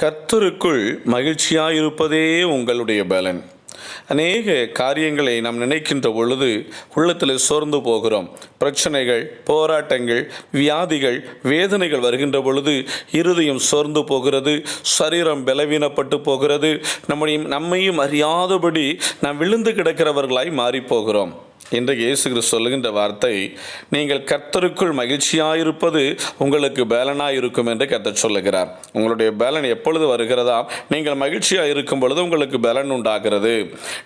கர்த்தருக்குள் மகிழ்ச்சியாயிருப்பதே உங்களுடைய பலன். அநேக காரியங்களை நாம் நினைக்கின்ற பொழுது உள்ளத்தில் சோர்ந்து போகிறோம். பிரச்சனைகள் போராட்டங்கள் வியாதிகள் வேதனைகள் வருகின்ற பொழுது இருதயம் சோர்ந்து போகிறது சரீரம் பலவீனப்பட்டு போகிறது நம்முடைய நம்மையும் அறியாதபடி நாம் விழுந்து கிடக்கிறவர்களாய் மாறிப்போகிறோம். இன்றைக்கு இயேசு கிறிஸ்து சொல்லுகின்ற வார்த்தை நீங்கள் கர்த்தருக்குள் மகிழ்ச்சியாயிருப்பது உங்களுக்கு பேலனாக இருக்கும் என்று கர்த்தர் சொல்லுகிறார். உங்களுடைய பேலன் எப்பொழுது வருகிறதா? நீங்கள் மகிழ்ச்சியாக இருக்கும் பொழுது உங்களுக்கு பலன் உண்டாகிறது.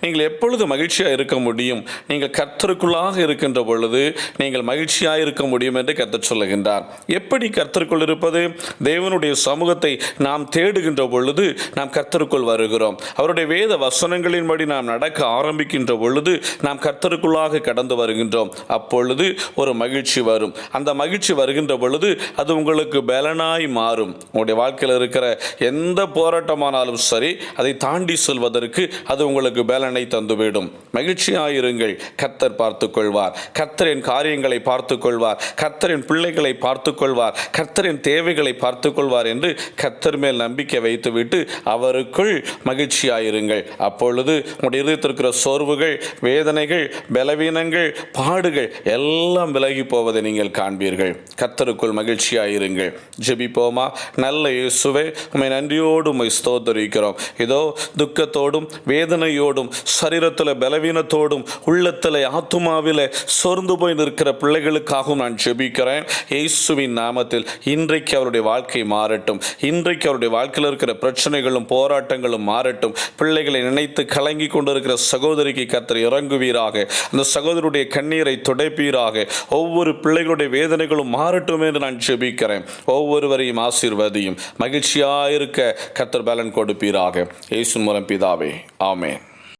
நீங்கள் எப்பொழுது மகிழ்ச்சியாக இருக்க முடியும்? நீங்கள் கர்த்தருக்குள்ளாக இருக்கின்ற பொழுது நீங்கள் மகிழ்ச்சியாக இருக்க முடியும் என்று கர்த்தர் சொல்லுகின்றார். எப்படி கர்த்தருக்குள் இருப்பது? தேவனுடைய சமூகத்தை நாம் தேடுகின்ற பொழுது நாம் கர்த்தருக்குள் வருகிறோம். அவருடைய வேத வசனங்களின்படி நாம் நடக்க ஆரம்பிக்கின்ற பொழுது நாம் கர்த்தருக்குள்ளாக கடந்து வருகின்றோம். அப்பொழுது ஒரு மகிழ்ச்சி வரும். அந்த மகிழ்ச்சி வருகின்ற பொழுது அது உங்களுக்கு பலனாய் மாறும். உங்களுடைய வாழ்க்கையில் இருக்கிற எந்த போராட்டமானாலும் சரி அதை தாண்டி செல்வதற்கு அது உங்களுக்கு பலனை தந்துவிடும். மகிழ்ச்சியாயிருங்கள். கத்தர் பார்த்து கொள்வார் கர்த்தரின் காரியங்களை பார்த்து கொள்வார் கத்தரின் பிள்ளைகளை பார்த்து கொள்வார் கர்த்தரின் தேவைகளை பார்த்து கொள்வார் என்று கர்த்தர் மேல் நம்பிக்கை வைத்துவிட்டு அவருக்குள் மகிழ்ச்சியாயிருங்கள். அப்பொழுது உங்களுடைய இருதயத்திற்கிற சோர்வுகள் வேதனைகள் பலவீனங்கள் பாடுகள் எல்லாம் விலகி போவதை நீங்கள் காண்பீர்கள். கத்தருக்குள் மகிழ்ச்சியாயிருங்கள். ஜெபிப்போமா? நல்ல இயேசுவே உண்மை நன்றியோடு உண்மை ஸ்தோத்தரிக்கிறோம். இதோ துக்கத்தோடும் வேதனையோடும் சரீரத்தில் பலவீனத்தோடும் உள்ளத்தில் ஆத்துமாவில் சோர்ந்து போய் நிற்கிற பிள்ளைகளுக்காகவும் நான் ஜெபிக்கிறேன். இயேசுவின் நாமத்தில் இன்றைக்கு அவருடைய வாழ்க்கை மாறட்டும். இன்றைக்கு அவருடைய வாழ்க்கையில் இருக்கிற பிரச்சனைகளும் போராட்டங்களும் மாறட்டும். பிள்ளைகளை நினைத்து கலங்கி கொண்டிருக்கிற சகோதரிக்கு கத்தர் இறங்குவீராக. அந்த சகோதரருடைய கண்ணீரை துடைப்பீராக. ஒவ்வொரு பிள்ளைகளுடைய வேதனைகளும் மாறட்டும் என்று நான் ஜெபிக்கிறேன். ஒவ்வொருவரையும் ஆசீர்வதியும். மகிழ்ச்சியாயிருக்க கத்தர் பலன் கொடுப்பீராக. இயேசு மூலம் பிதாவே. ஆமேன்.